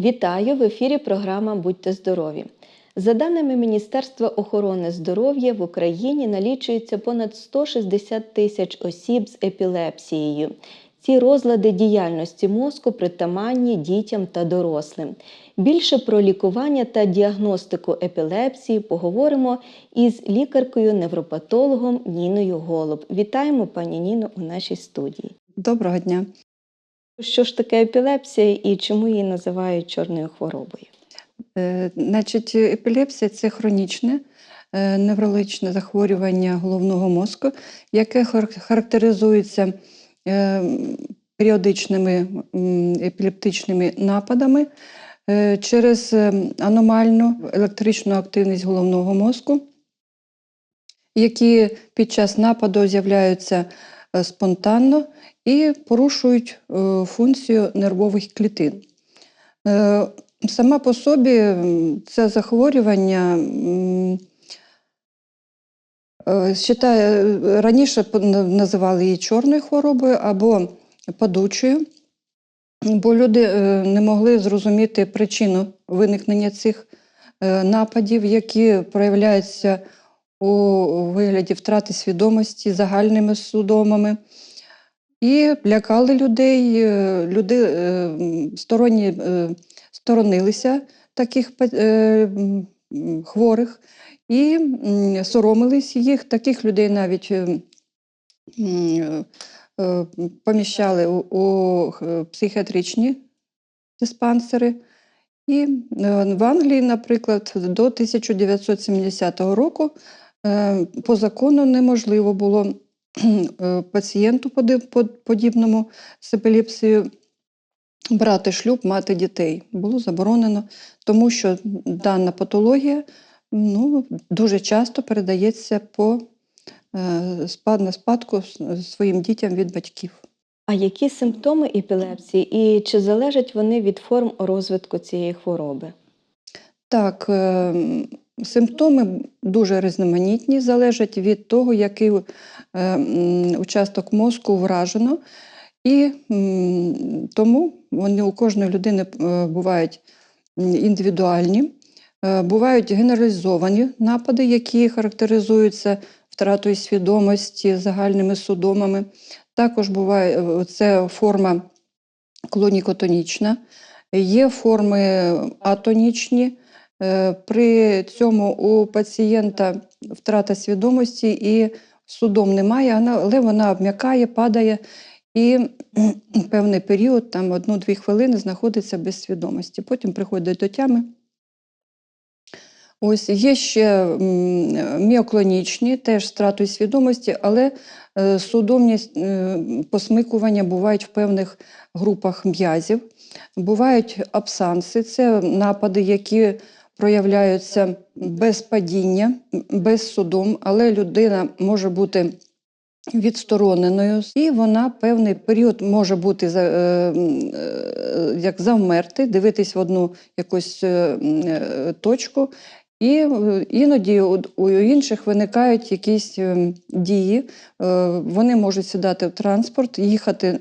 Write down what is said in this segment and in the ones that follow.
Вітаю в ефірі програма Будьте здорові. За даними Міністерства охорони здоров'я в Україні налічується понад 160 тисяч осіб з епілепсією. Ці розлади діяльності мозку притаманні дітям та дорослим. Більше про лікування та діагностику епілепсії поговоримо із лікаркою-невропатологом Ніною Голуб. Вітаємо пані Ніно у нашій студії. Доброго дня. Що ж таке епілепсія і чому її називають чорною хворобою? Е, Значить, епілепсія це хронічне е, неврологічне захворювання головного мозку, яке характеризується е, періодичними епілептичними нападами е, через е, аномальну електричну активність головного мозку, які під час нападу з'являються е, спонтанно і порушують е, функцію нервових клітин. Е, Сама по собі це захворювання е, считає, е, раніше називали її чорною хворобою або падучою, бо люди не могли зрозуміти причину виникнення цих нападів, які проявляються у вигляді втрати свідомості загальними судомами. І лякали людей, е, люди е, сторонні е, сторонилися таких хворих і соромились їх. Таких людей навіть поміщали у, психіатричні диспансери. І в Англії, наприклад, до 1970 року по закону неможливо було пацієнту поди- подібному з епілепсією брати шлюб, мати дітей. Було заборонено, тому що дана патологія ну, дуже часто передається по е, спад на спадку своїм дітям від батьків. А які симптоми епілепсії і чи залежать вони від форм розвитку цієї хвороби? Так, е, м, симптоми дуже різноманітні, залежать від того, який е, участок мозку вражено. І тому вони у кожної людини е, бувають індивідуальні, Е, бувають генералізовані напади, які характеризуються втратою свідомості, загальними судомами. Також буває це форма клонікотонічна, є форми атонічні. Е, При цьому у пацієнта втрата свідомості і судом немає, але вона обм'якає, падає і певний період, там одну-дві хвилини, знаходиться без свідомості. Потім приходить до тями. Ось є ще міоклонічні, теж втратою свідомості, але е, судомність е, посмикування бувають в певних групах м'язів. Бувають абсанси, це напади, які проявляються без падіння, без судом, але людина може бути відстороненою, і вона певний період може бути за- е, е, як завмерти, дивитись в одну якусь е, е, точку. І е, іноді у, інших виникають якісь дії. Вони можуть сідати в транспорт, їхати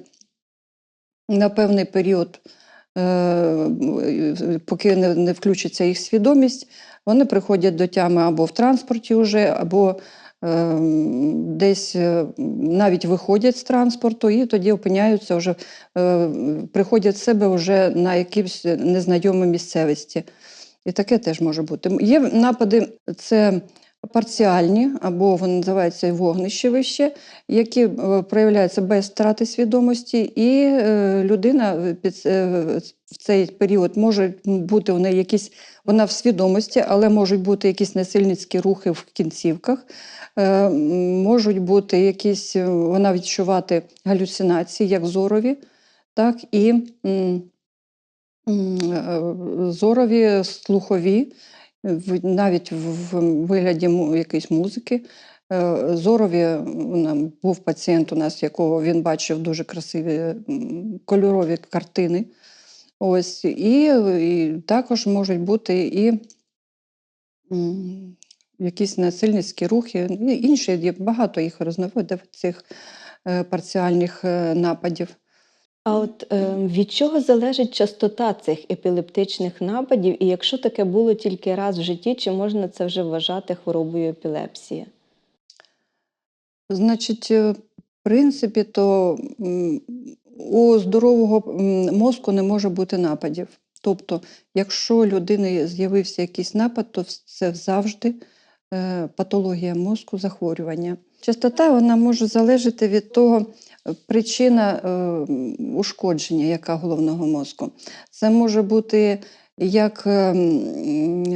на певний період, поки не, включиться їх свідомість, вони приходять до тями або в транспорті вже, або е, десь е, навіть виходять з транспорту і тоді опиняються вже, е, приходять в себе вже на якійсь незнайомій місцевості. І таке теж може бути. Є напади, це парціальні, або вони називаються вогнищевище, які е, проявляються без втрати свідомості, і е, людина під, е, в цей період може бути у неї якісь, вона в свідомості, але можуть бути якісь насильницькі рухи в кінцівках, можуть бути якісь, вона відчувати галюцинації, як зорові, так і зорові, слухові, навіть в вигляді якоїсь музики. Е, Зорові був пацієнт у нас, якого він бачив дуже красиві кольорові картини. Ось, і, і також можуть бути і якісь насильницькі рухи, ну, інші, є багато їх різновидів цих е, парціальних е, нападів. А от е, від чого залежить частота цих епілептичних нападів, і якщо таке було тільки раз в житті, чи можна це вже вважати хворобою епілепсії? Значить, е, в принципі, то у здорового мозку не може бути нападів. Тобто, якщо людини з'явився якийсь напад, то це завжди е, патологія мозку, захворювання. Частота вона може залежати від того, е, причина е, ушкодження, яка головного мозку. Це може бути як е,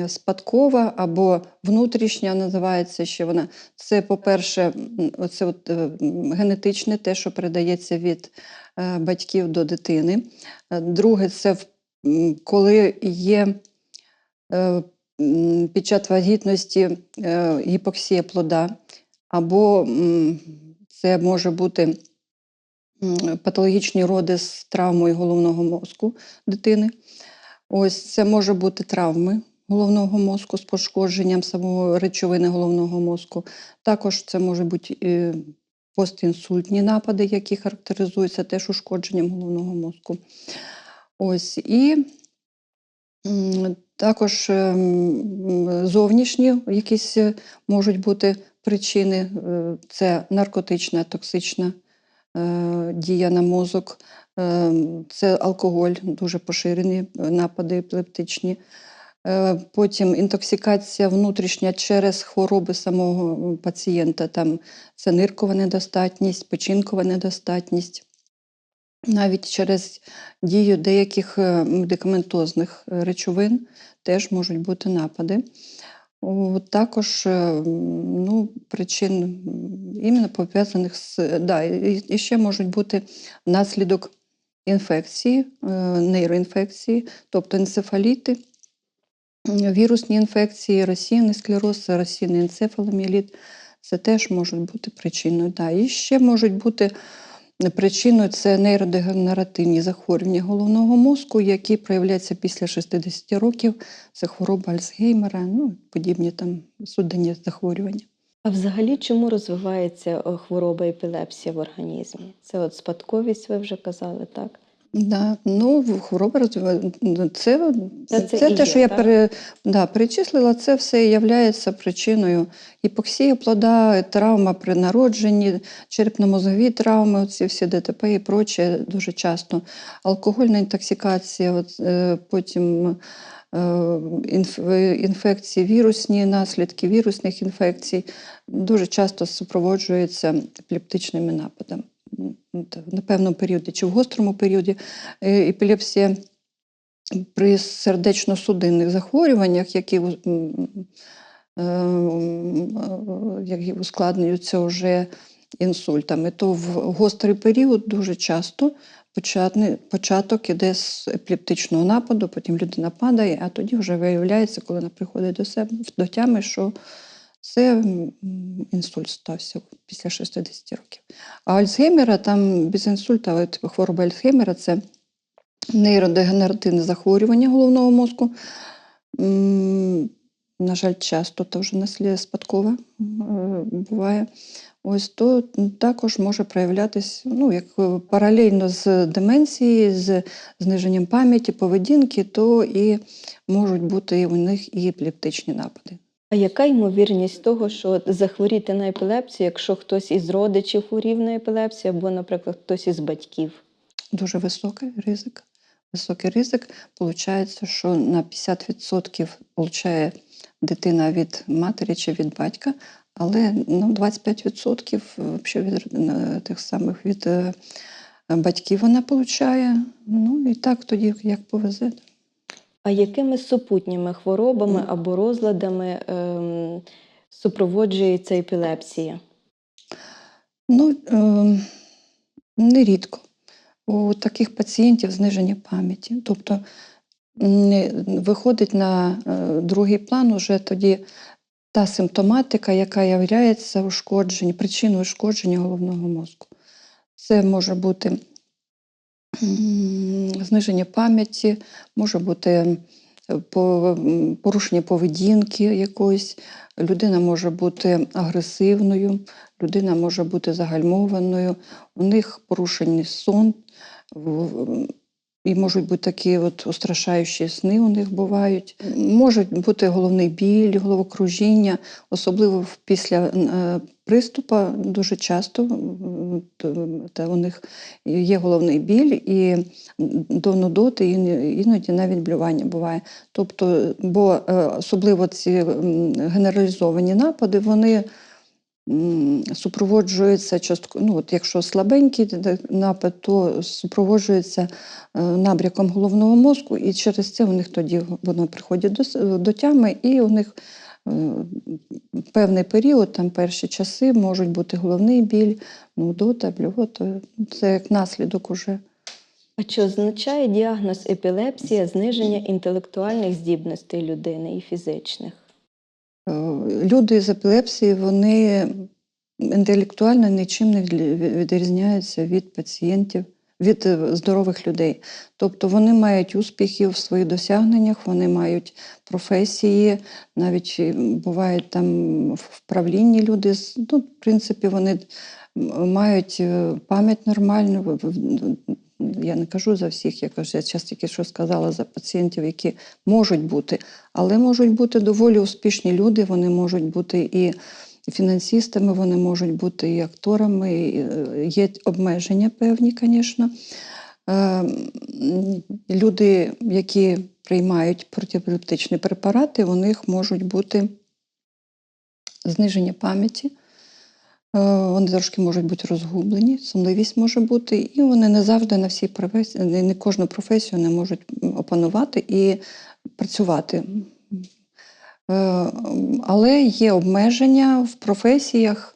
спадкова або внутрішня, називається ще вона. Це, по-перше, м, оце от, е, генетичне, те, що передається від батьків до дитини. Друге, це коли є під час вагітності гіпоксія плода, або це може бути патологічні роди з травмою головного мозку дитини. Ось це може бути травми головного мозку з пошкодженням самого речовини головного мозку. Також це можуть бути е, постінсультні напади, які характеризуються теж ушкодженням головного мозку. Ось і також ем, зовнішні якісь е, можуть бути причини. Е, Це наркотична, токсична е, дія на мозок, е, це алкоголь, дуже поширені напади епілептичні. Потім інтоксикація внутрішня через хвороби самого пацієнта. Там це ниркова недостатність, печінкова недостатність. Навіть через дію деяких медикаментозних речовин теж можуть бути напади. Також е, ну, причин іменно пов'язаних з да, і, ще можуть бути внаслідок інфекції, е, нейроінфекції, тобто енцефаліти, вірусні інфекції, розсіяний склероз, розсіяний енцефаломіеліт. Це теж можуть бути причиною. Да. І ще можуть бути причиною це нейродегенеративні захворювання головного мозку, які проявляються після 60 років. Це хвороба Альцгеймера, ну, подібні там судинні захворювання. А взагалі чому розвивається е, хвороба епілепсія в організмі? Це от спадковість, ви вже казали, так? Да, ну, хвороба розвиває. ну, Це, Це це, це те, є, що я пере, да, перечислила, це все є причиною гіпоксії плода, травма при народженні, черепно-мозгові травми, ці всі ДТП і проче дуже часто. Алкогольна інтоксикація, от, е, потім е, інфекції вірусні, наслідки вірусних інфекцій дуже часто супроводжуються епілептичними нападами. На певному періоді чи в гострому періоді е, епілепсія при сердечно-судинних захворюваннях, які е, е, які ускладнюються вже інсультами, то в гострий період дуже часто початок іде з епілептичного нападу, потім людина падає, а тоді вже виявляється, коли вона приходить до себе до тями, що це інсульт стався після 60 років. А Альцгеймера там без інсульта, от хвороба Альцгеймера це нейродегенеративне захворювання головного мозку. На жаль, часто то вже наслідує спадкове буває. Ось то також може проявлятись ну, як е, паралельно з деменцією, з зниженням пам'яті, поведінки, то і можуть бути у них і епілептичні напади. А яка ймовірність того, що захворіти на епілепсію, якщо хтось із родичів хворів на епілепсію, або, наприклад, хтось із батьків? Дуже високий ризик. Високий ризик. Получається, що на 50% получає дитина від матері чи від батька, але ну, 25% взагалі від е, тих самих від е, батьків вона получає. Ну і так тоді, як повезе. А якими супутніми хворобами або розладами ем, супроводжується епілепсія? Ну, е, нерідко. У таких пацієнтів зниження пам'яті. Тобто виходить на е, другий план уже тоді та симптоматика, яка є ушкодження, причиною ушкодження головного мозку. Це може бути зниження пам'яті, може бути порушення поведінки якоїсь, людина може бути агресивною, людина може бути загальмованою, у них порушений сон, і можуть бути такі от устрашаючі сни у них бувають. Можуть бути головний біль, головокружіння, особливо після е, приступу дуже часто та у них є головний біль і до нудоти, іноді навіть блювання буває. Тобто, бо е, особливо ці генералізовані напади, вони м, супроводжуються частково, ну, от якщо слабенький напад, то супроводжується е, набряком головного мозку, і через це у них тоді воно приходить до, до тями, і у них е, певний період, там перші часи, можуть бути головний біль, нудота, блювота. Це як наслідок уже. А чи означає діагноз епілепсія зниження інтелектуальних здібностей людини і фізичних? Е, Люди з епілепсією, вони інтелектуально нічим не відрізняються від пацієнтів, від е, здорових людей. Тобто вони мають успіхи в своїх досягненнях, вони мають професії, навіть е, бувають там в правлінні люди. Ну, в принципі, вони мають пам'ять нормальну. Я не кажу за всіх, я кажу, я зараз тільки що сказала за пацієнтів, які можуть бути, але можуть бути доволі успішні люди, вони можуть бути і фінансистами, вони можуть бути і акторами, е, є обмеження певні, звісно. Е, Люди, які приймають протиепілептичні препарати, у них можуть бути зниження пам'яті. Е, Вони трошки можуть бути розгублені, сонливість може бути, і вони не завжди на всі професії, не кожну професію не можуть опанувати і працювати. Е, Але є обмеження в професіях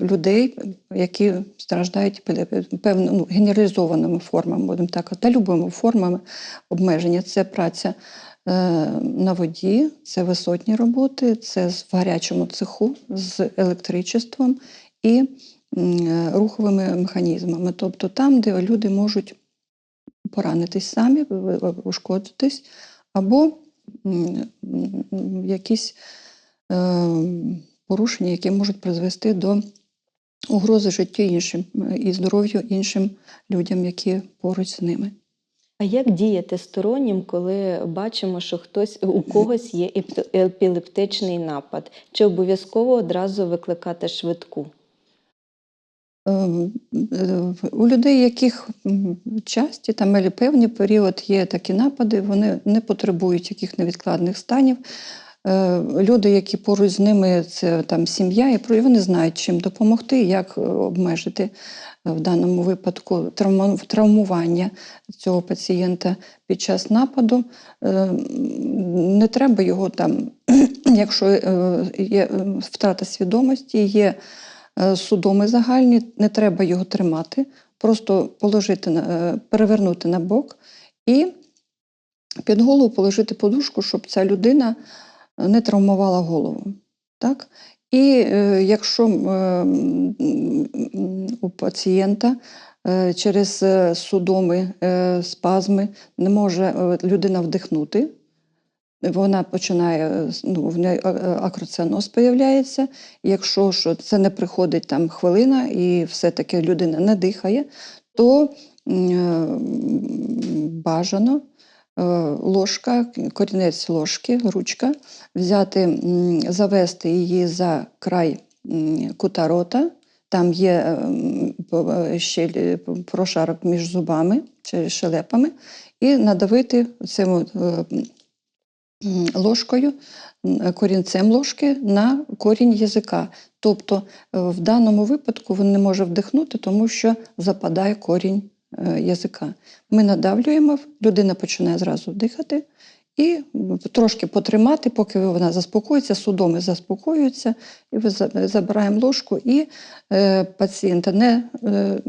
людей, які страждають певно, ну, генералізованими формами, будемо так, та любими формами обмеження. Це праця на воді, це висотні роботи, це в гарячому цеху з електричеством і е, руховими механізмами. Тобто там, де люди можуть поранитись самі, ушкодитись, або якісь е, порушення, які можуть призвести до угрози життю іншим е, і здоров'ю іншим людям, які поруч з ними. А як діяти стороннім, коли бачимо, що хтось у когось є епілептичний напад? Чи обов'язково одразу викликати швидку? Е, е, У людей, яких часті там певний період є такі напади, вони не потребують яких невідкладних станів. Е, Люди, які поруч з ними, це там сім'я, і вони знають, чим допомогти, як е, обмежити е, в даному випадку травмування цього пацієнта під час нападу. Не треба його там, якщо є втрата свідомості, є судоми загальні, не треба його тримати, просто положити перевернути на бок і під голову положити подушку, щоб ця людина не травмувала голову. Так? І е, якщо е, у пацієнта е, через судоми, спазми не може людина вдихнути, вона починає, ну, в неї е, появляється. Якщо що це не приходить там хвилина і все-таки людина не дихає, то бажано ложка, корінець ложки, ручка, взяти, завести її за край кута рота. Там є е, е, ще е, прошарок між зубами чи шелепами, і надавити цим е, ложкою, корінцем ложки на корінь язика. Тобто е, в даному випадку він не може вдихнути, тому що западає корінь е, язика. Ми надавлюємо, людина починає зразу дихати. І трошки потримати, поки вона заспокоїться, судоми заспокоюються, і ви забираємо ложку, і е, пацієнта не, е,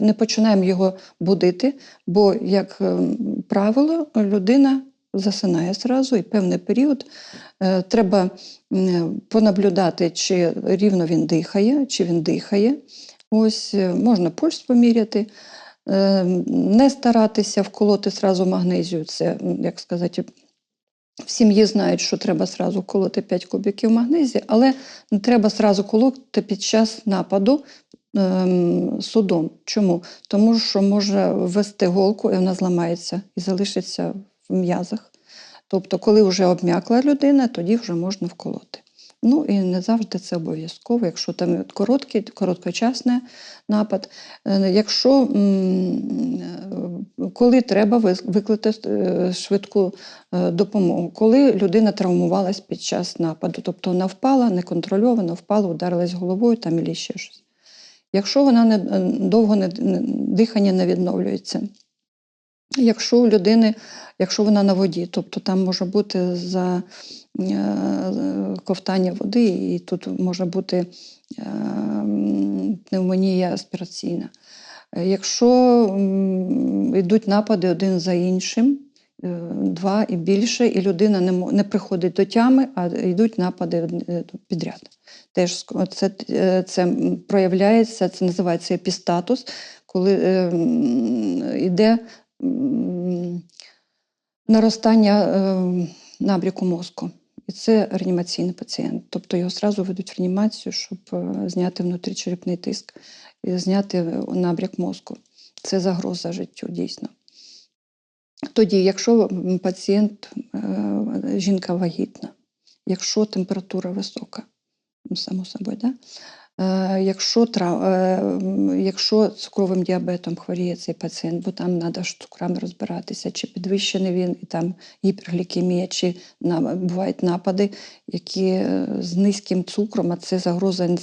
не починаємо його будити, бо, як е, правило, людина засинає зразу і певний період е, треба понаблюдати, чи рівно він дихає, чи він дихає. Ось е, можна пульс поміряти. Е, Не старатися вколоти зразу магнезію. Це, як сказати, в сім'ї знають, що треба зразу колоти 5 кубиків магнезії, але не треба зразу колоти під час нападу, ем, судом. Чому? Тому що може ввести голку, і вона зламається і залишиться в м'язах. Тобто, коли вже обм'якла людина, тоді вже можна вколоти. Ну і не завжди це обов'язково, якщо там короткий, короткочасний напад. Е, Якщо е, коли треба викликати е, швидку допомогу, коли людина травмувалась під час нападу, тобто вона впала неконтрольовано, впала, ударилась головою там і ще щось. Якщо вона не, довго не- дихання не відновлюється, якщо у людини, якщо вона на воді, тобто там може бути за е, ковтання води, і тут може бути е, пневмонія аспіраційна. Е, Якщо йдуть напади один за іншим, два і більше, і людина не, приходить до тями, а йдуть напади підряд. Теж це, це проявляється, це називається епістатус, коли йде наростання е, набряку мозку. І це реанімаційний пацієнт. Тобто його одразу ведуть в реанімацію, щоб е, зняти внутрічерепний тиск і зняти е, набряк мозку. Це загроза життю дійсно. Тоді, якщо пацієнт, жінка вагітна, якщо температура висока, ну, само собою, да? Е, якщо, е, якщо цукровим діабетом хворіє цей пацієнт, бо там треба ж цукрами розбиратися, чи підвищений він, і там гіперглікемія, чи бувають напади, які е, з низьким цукром, а це загроза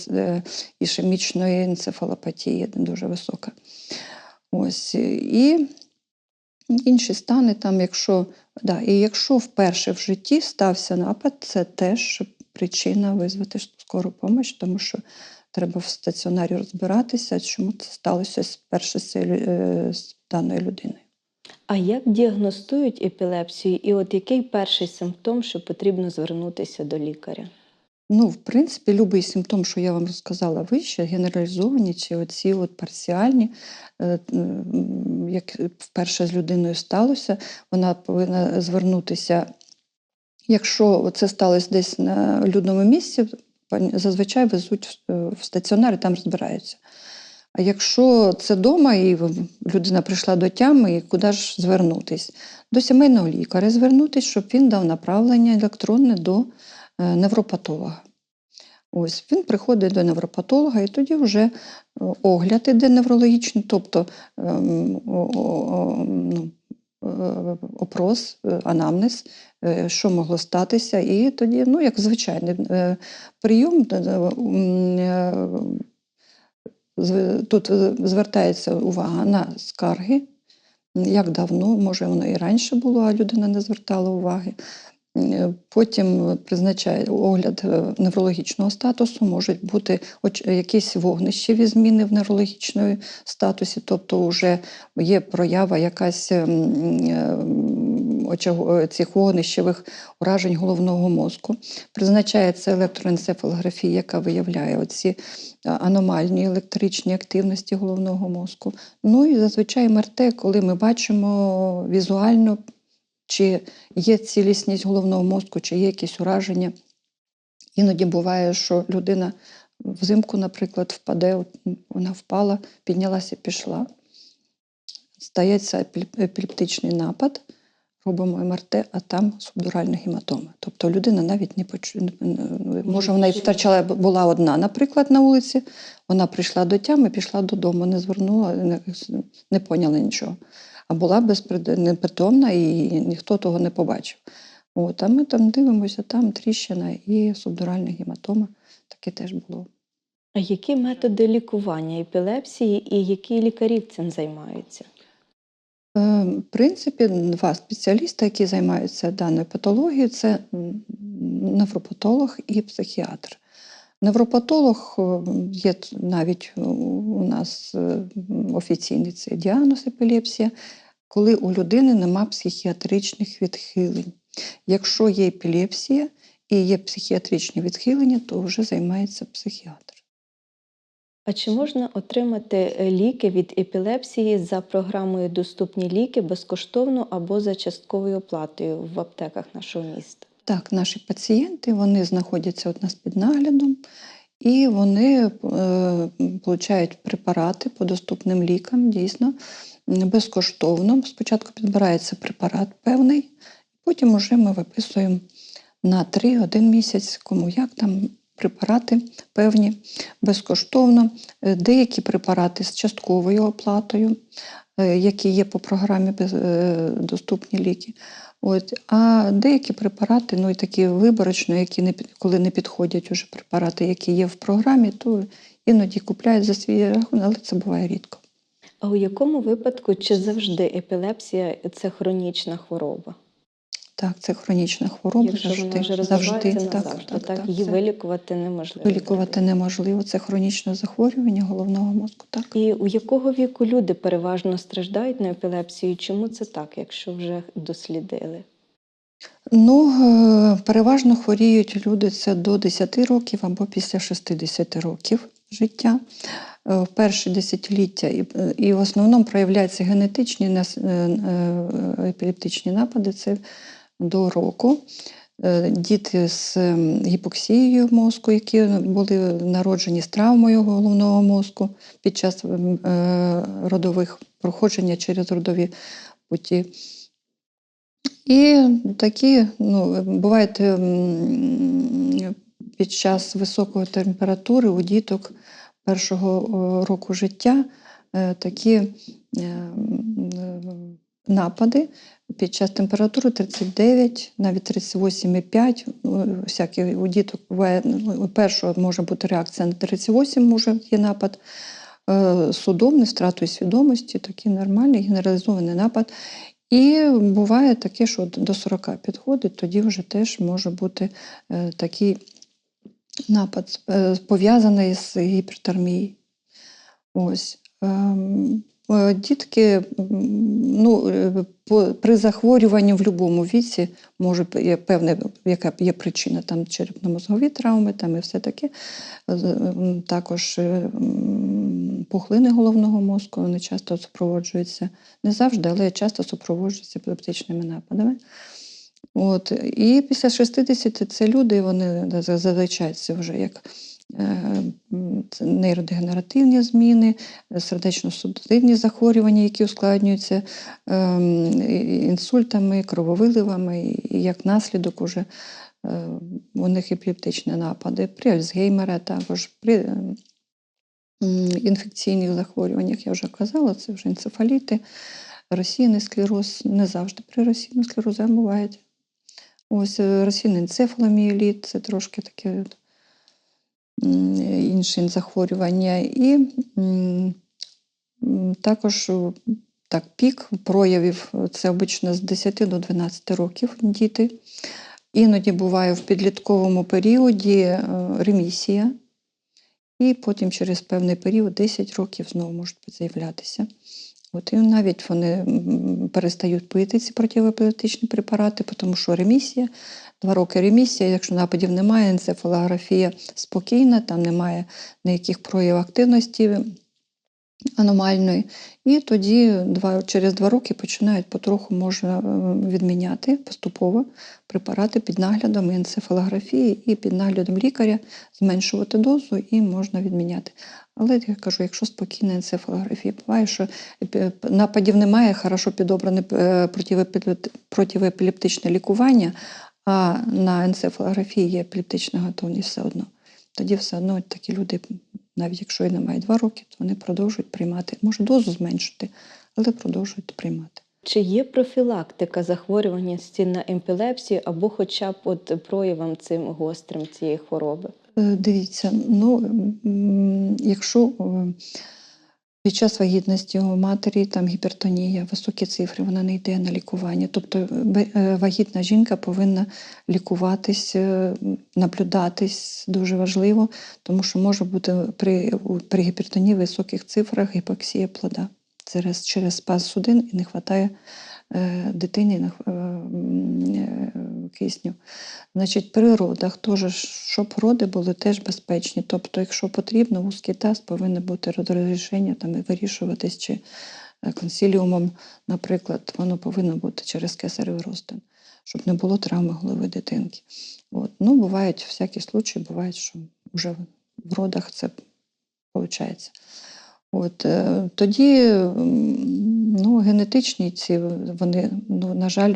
ішемічної енцефалопатії дуже висока. Ось. І інші стани, там, якщо, да, і якщо вперше в житті стався напад, це теж причина визвати скору допомогу, тому що треба в стаціонарі розбиратися, чому це сталося з, лю- е, з даною людиною. А як діагностують епілепсію, і от який перший симптом, що потрібно звернутися до лікаря? Ну, в принципі, будь-який симптом, що я вам розказала вище, генералізовані чи оці от парціальні, е, як вперше з людиною сталося, вона повинна звернутися. Якщо це сталося десь на людному місці, зазвичай везуть в- в стаціонар і там розбираються. А якщо це вдома, і людина прийшла до тями, і куди ж звернутись? До сімейного лікаря звернутись, щоб він дав направлення електронне до е, невропатолога. Ось він приходить до невропатолога, і тоді вже е, огляд іде неврологічний, тобто ем, ну, е, опрос, е, анамнез, е, що могло статися, і тоді, ну, як звичайний е, прийом, е, е, тут е, звертається увага на скарги, як давно, може воно і раніше було, а людина не звертала уваги. Е, Потім призначає огляд е, неврологічного статусу, можуть бути якісь вогнищеві зміни в неврологічному статусі, тобто вже є проява якась ем, е, е, цих вогнищевих уражень головного мозку. Призначається електроенцефалографія, яка виявляє оці е, аномальні електричні активності головного мозку. Ну і зазвичай МРТ, коли ми бачимо візуально чи є цілісність головного мозку, чи є якісь ураження. Іноді буває, що людина взимку, наприклад, впаде, вона впала, піднялася, пішла. Стається епілептичний напад, робимо МРТ, а там субдуральна гематома. Тобто людина навіть не почує. Може, вона і втрачала, була одна, наприклад, на вулиці, вона прийшла до тями, пішла додому, не звернула, не, не поняла нічого. А була непритомна і ніхто того не побачив. От, а ми там дивимося, там тріщина і субдуральна гематома. Таке теж було. А які методи лікування епілепсії і які лікарі цим займаються? Е, В принципі, два спеціалісти, які займаються даною патологією, це невропатолог і психіатр. Невропатолог е, є навіть у- нас е, офіційний цей діагноз епілепсія, коли у людини нема психіатричних відхилень. Якщо є епілепсія і є психіатричні відхилення, то вже займається психіатр. А чи можна отримати е, ліки від епілепсії за програмою Доступні ліки безкоштовно або за частковою оплатою в аптеках нашого міста? Так, наші пацієнти вони знаходяться у нас під наглядом, і вони е, препарати по доступним лікам, дійсно, безкоштовно. Спочатку підбирається препарат певний, потім уже ми виписуємо на 3-1 місяць, кому як там препарати певні безкоштовно. Е, Деякі препарати з частковою оплатою, які є по програмі е, доступні ліки. От. А деякі препарати, ну і такі виборочно, які не коли не підходять уже препарати, які є в програмі, то іноді купляють за свій рахунок, але це буває рідко. А у якому випадку чи завжди епілепсія це хронічна хвороба? Так, це хронічна хвороба. Якщо завжди, вже завжди, так, так, так, так, її це вилікувати неможливо. вилікувати неможливо. Це хронічне захворювання головного мозку. Так. І у якого віку люди переважно страждають на епілепсію? Чому це так, якщо вже дослідили? Ну, е, переважно хворіють люди це до 10 років або після 60 років життя. Е, В перші десятиліття і, в основному проявляються генетичні е, епілептичні напади це до року. Е, Діти з ем, гіпоксією мозку, які були народжені з травмою головного мозку під час ем, е, родових проходження через родові путі. І такі ну, бувають ем, під час високої температури у діток першого року життя е, такі напади під час температури 39, навіть 38,5. ну, Всякі у діток буває ну, першого може бути реакція на 38, може є напад. е, Судомний, втратою свідомості, такий нормальний генералізований напад. І буває таке, що до 40 підходить, тоді вже теж може бути е, такий напад, е, пов'язаний з гіпертермією. Ось. Е, Дітки, ну, е, при захворюванні в будь-якому віці може є певне, яка є причина там черепно-мозгові травми, там і все таке. Також е, пухлини головного мозку вони часто супроводжуються, не завжди, але часто супроводжуються епілептичними нападами. От. І після 60 це люди, вони за- зазвичай вже як нейродегенеративні зміни, е, сердечно-судинні захворювання, які ускладнюються ем, інсультами, крововиливами, і як наслідок уже е, у них епілептичні напади, при Альцгеймера також, при е, інфекційних захворюваннях, я вже казала, це вже енцефаліти, розсійний склероз, не завжди при розсійному склерозі, бувають. Ось е, енцефаломіеліт, це трошки таке інше захворювання. І також так, пік проявів це обично з 10 до 12 років діти. Іноді буває в підлітковому періоді е, ремісія, і потім через певний період, 10 років, знову можуть з'являтися. От, і навіть вони перестають пити ці протиепілептичні препарати, тому що ремісія, два роки ремісія, якщо нападів немає, енцефалографія спокійна, там немає ніяких проявів активності аномальної. І тоді два, через два роки починають потроху можна е, відміняти поступово препарати під наглядом енцефалографії і під наглядом лікаря зменшувати дозу і можна відміняти. Але я кажу, якщо спокійна енцефалографія, буває, що нападів немає, хорошо підобране е, противоепілептичне лікування, а на енцефалографії є епілептична готовність все одно. Тоді все одно такі люди, навіть якщо і немає два роки, то вони продовжують приймати. Може дозу зменшити, але продовжують приймати. Чи є профілактика захворюваності на епілепсію або хоча б от проявам цим гострим цієї хвороби? Е, Дивіться, ну якщо е, під час вагітності у матері там гіпертонія, високі цифри, вона не йде на лікування. Тобто е, е, вагітна жінка повинна лікуватись, е, наблюдатись дуже важливо, тому що може бути при, при гіпертонії високих цифрах гіпоксія плода. Через, через спаз судин і не вистачає дитині на е, е, кисню. Значить, при родах теж, щоб роди були теж безпечні. Тобто, якщо потрібно, вузький таз повинен бути розрішення там вирішуватись чи е, консиліумом, наприклад, воно повинно бути через кесаревий розтин, щоб не було травми голови дитинки. От. Ну, бувають всякі случаї, бувають, що вже в родах це виходить. От, е, тоді ну, генетичні ці, вони, ну, на жаль,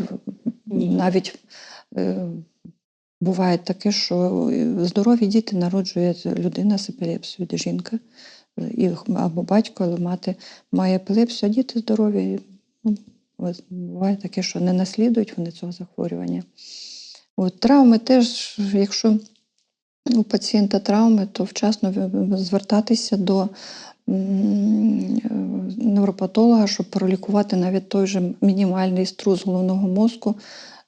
Ні. навіть е, буває таке, що здорові діти народжує людина з епілепсією, де жінка, е, і, або батько, або мати має епілепсію, а діти здорові. Ну, буває таке, що не наслідують вони цього захворювання. От, травми теж, якщо у пацієнта травми, то вчасно звертатися до невропатолога, щоб пролікувати навіть той же мінімальний струс головного мозку,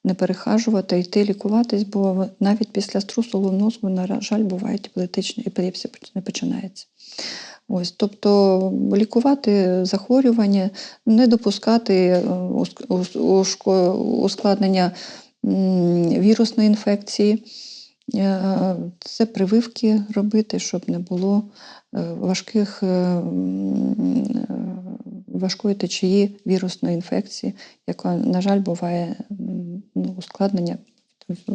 не перехажувати, йти лікуватись, бо навіть після струсу головного мозку, на жаль, бувають епілептичні епілепсія не починається. Ось, тобто лікувати захворювання, не допускати е, ускладнення вірусної інфекції. Е, Це прививки робити, щоб не було е, важких, е, е, важкої течії вірусної інфекції, яка, на жаль, буває ну, ускладнення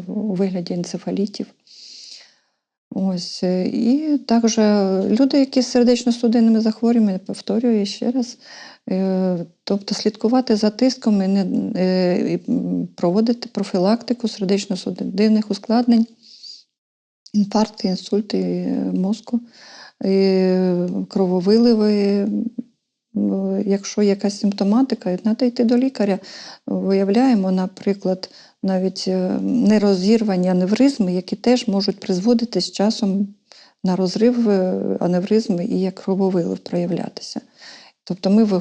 у вигляді енцефалітів. Ось. е, І також люди, які з сердечно-судинними захворюваннями, повторюю ще раз, е, тобто слідкувати за тиском і не, е, і, проводити профілактику сердечно-судинних ускладнень, інфаркти, інсульти е, мозку, е, крововиливи. Якщо якась симптоматика, треба йти до лікаря. Виявляємо, наприклад, навіть е, нерозірвані аневризми, які теж можуть призводити з часом на розрив е, аневризми і як крововилив проявлятися. Тобто ми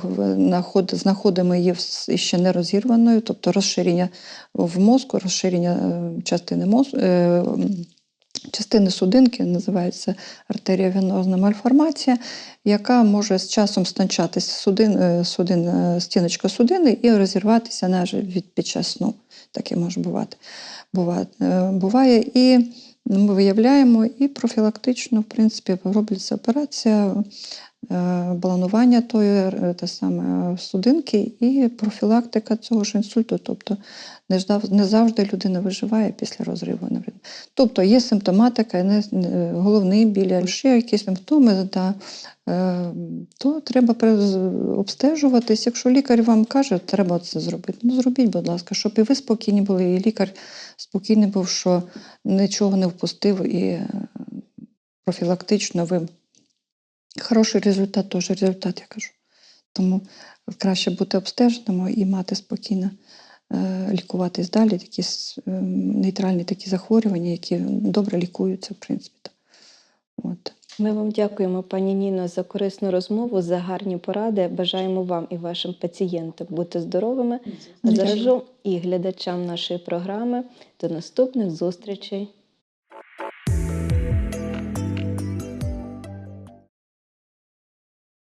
знаходимо її ще не розірваною, тобто розширення в мозку, розширення е, частини мозку. Частини судинки називається артеріовенозна мальформація, яка може з часом станчатися судин, е, судин, е, стіночка судини і розірватися навіть під час сну. Таке може бувати. Буває, е. І ми виявляємо і профілактично, в принципі, робиться операція баланування тої те саме, судинки і профілактика цього ж інсульту. Тобто не, завжди людина виживає після розриву. Тобто є симптоматика, головний біль, ще якісь симптоми, да, е, то треба обстежуватись. Якщо лікар вам каже, треба це зробити, ну зробіть, будь ласка, щоб і ви спокійні були, і лікар спокійний був, що нічого не впустив і е, профілактично ви хороший результат, теж результат, я кажу. Тому краще бути обстеженим і мати спокійно лікуватись далі, такі е, нейтральні такі захворювання, які добре лікуються, в принципі. От. Ми вам дякуємо, пані Ніно, за корисну розмову, за гарні поради. Бажаємо вам і вашим пацієнтам бути здоровими. Дякую. заражу і глядачам нашої програми. До наступних зустрічей.